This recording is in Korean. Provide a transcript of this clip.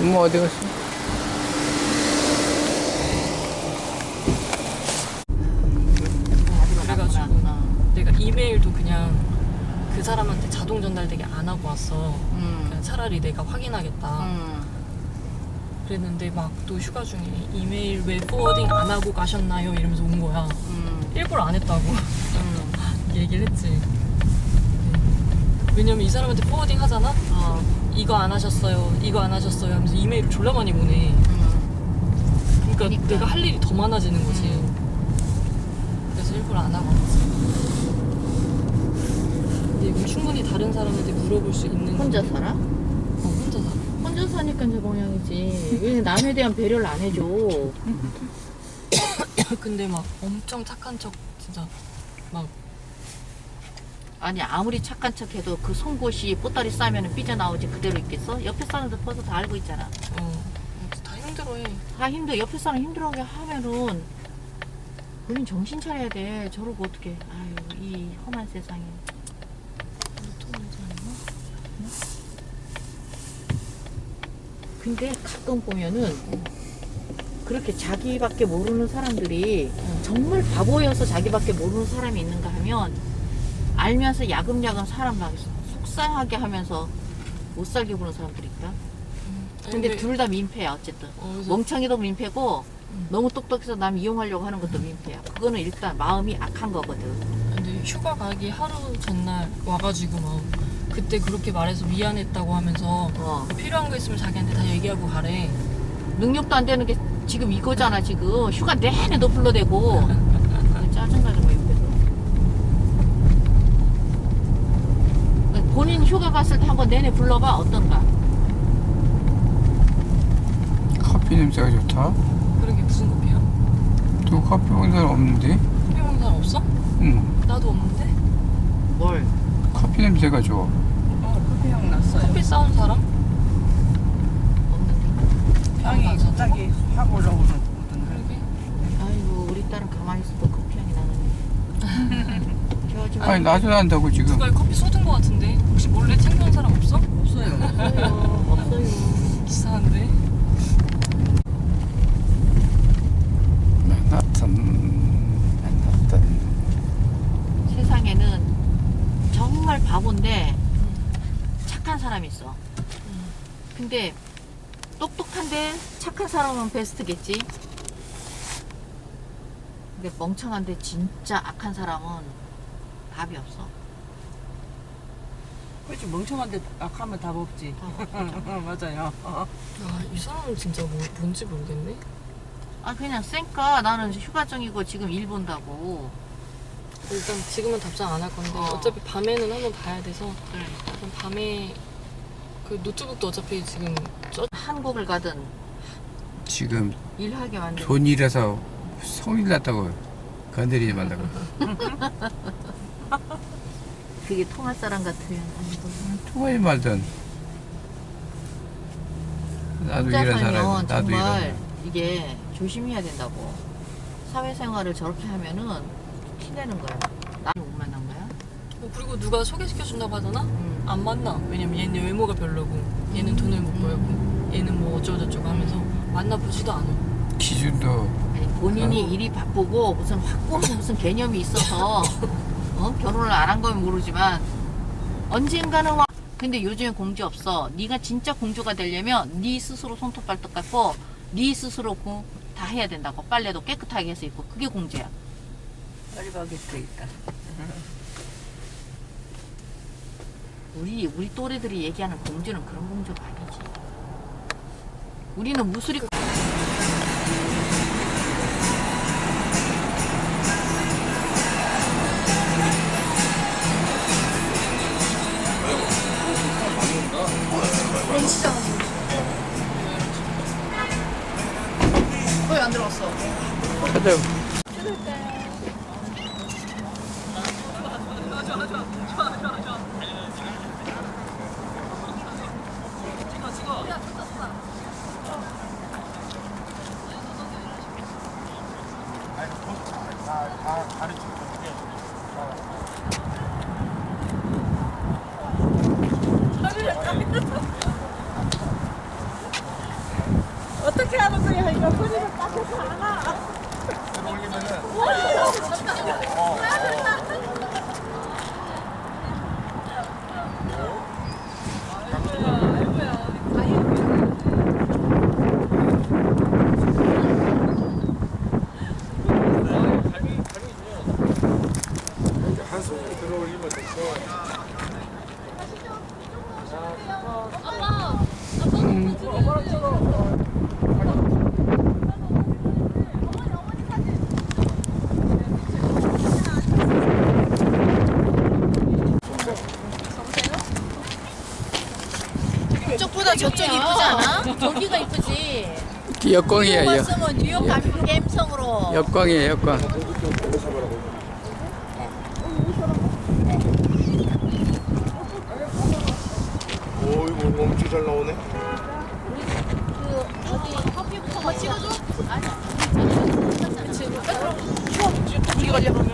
엄마 어디 갔어? 그래가지고 내가 이메일도 그냥 그 사람한테 자동 전달되게 안 하고 왔어. 음. 그냥 차라리 내가 확인하겠다. 음. 그랬는데 막 또 휴가 중에 이메일 왜 포워딩 안 하고 가셨나요? 이러면서 온 거야. 음. 일부러 안 했다고 음. 얘기를 했지. 네. 왜냐면 이 사람한테 포워딩 하잖아? 어. 이거 안 하셨어요. 이거 안 하셨어요. 하면서 이메일을 졸라 많이 보내. 음. 그러니까, 그러니까. 내가 할 일이 더 많아지는 거지. 그래서 일부러 안 하고 왔지. 근데 이건 충분히 다른 사람한테 물어볼 수 있는. 혼자 살아? 어, 혼자 살아. 혼자 사니까 이제 모양이지. 왜 남에 대한 배려를 안 해줘? 근데 막 엄청 착한 척 진짜 막 아니 아무리 착한 척해도 그 송곳이 보따리 싸면 삐져나오지 그대로 있겠어? 옆에 사람들 벌써 다 알고 있잖아. 어, 다 힘들어해. 다 힘들어. 옆에 사람 힘들어하게 하면은 본인 정신 차려야 돼. 저러고 어떻게? 아유 이 험한 세상에. 근데 가끔 보면은 그렇게 자기밖에 모르는 사람들이 정말 바보여서 자기밖에 모르는 사람이 있는가 하면 알면서 야금야금 사람 막 속상하게 하면서 못 살게 구는 사람들이 있다. 아니, 근데 둘 다 민폐야 어쨌든. 어, 멍청이도 민폐고 음. 너무 똑똑해서 남 이용하려고 하는 것도 민폐야. 그거는 일단 마음이 악한 거거든. 근데 휴가 가기 하루 전날 와가지고 막 그때 그렇게 말해서 미안했다고 하면서 어. 필요한 거 있으면 자기한테 다 얘기하고 가래. 능력도 안 되는 게 지금 이거잖아 지금 휴가 내내 너 불러대고 짜증나는 거야 옆에서 본인 휴가 갔을 때 한번 내내 불러봐 어떤가 커피 냄새가 좋다. 그러게 무슨 커피야? 또 커피 먹는 사람 없는데? 커피 먹는 사람 없어? 응. 나도 없는데? 뭘 커피 냄새가 좋아. 어, 커피 향 났어요. 커피 싸운 사람? 없는데 향이 나잖아. 갑자기 확 올라오는 거거든. 그러게. 아이고 우리 딸은 가만히 있어도 커피 향이 나는데 저좀 아니 나도 난다고 지금. 누가 커피 쏟은 거 같은데 혹시 몰래 챙겨온 사람 없어? 없어요. 없어요 없어요 이상한데? 맨하탄. 맨하탄. 세상에는 정말 바본데 착한 사람이 있어. 근데 똑똑한데 착한 사람은 베스트겠지. 근데 멍청한데 진짜 악한 사람은 답이 없어. 그렇지 멍청한데 악하면 답 없지. 어, 맞아요. 어. 아, 이 사람은 진짜 뭐, 뭔지 모르겠네. 아 그냥 쌩까 나는 휴가 중이고 지금 일 본다고. 일단 지금은 답장 안 할 건데 어. 어. 차피 밤에는 한번 봐야 돼서 그래. 그럼 밤에 그 노트북도 어차피 지금 쪄 한국을 가든 지금 일하게 만든. 돈이라서 성일 났다고 건드리지 말라고. 그게 통할 사람 같으면. 통화에 말든. 나도 혼자 이런 사람. 살면 나도 이런 정말 사람. 이게 조심해야 된다고. 사회생활을 저렇게 하면은 티내는 거야. 나를 못 만난 거야? 어, 그리고 누가 소개시켜준다고 하잖아? 응. 안 만나. 왜냐면 얘는 외모가 별로고 얘는 돈을 못 벌고 얘는 뭐 어쩌고저쩌고 하면서 만나보지도 않아. 기준도 아니, 본인이 어. 일이 바쁘고 무슨 확고한 무슨 개념이 있어서 어? 결혼을 안한건 모르지만 언젠가는 와. 근데 요즘에 공주 없어. 네가 진짜 공주가 되려면 네 스스로 손톱 발톱 깎고 네 스스로 고- 다 해야 된다고. 빨래도 깨끗하게 해서 입고 그게 공주야. 빨리 가겠어 있다. 우리 우리 또래들이 얘기하는 공주는 그런 공주가 아니지. 우리는 무술이 들었어. 찾아요. 다 가르쳐. 저기보다 저쪽이 이쁘지 않아? 저기가 이쁘지. 역광이야, 역, 왔으면 뉴욕 가면 갬성으로. 역광이야, 역광. 오 이거 엄청 잘 나오네. 그 어디 커피부터 뭐 찍어줘? 아니야. 우리 가려면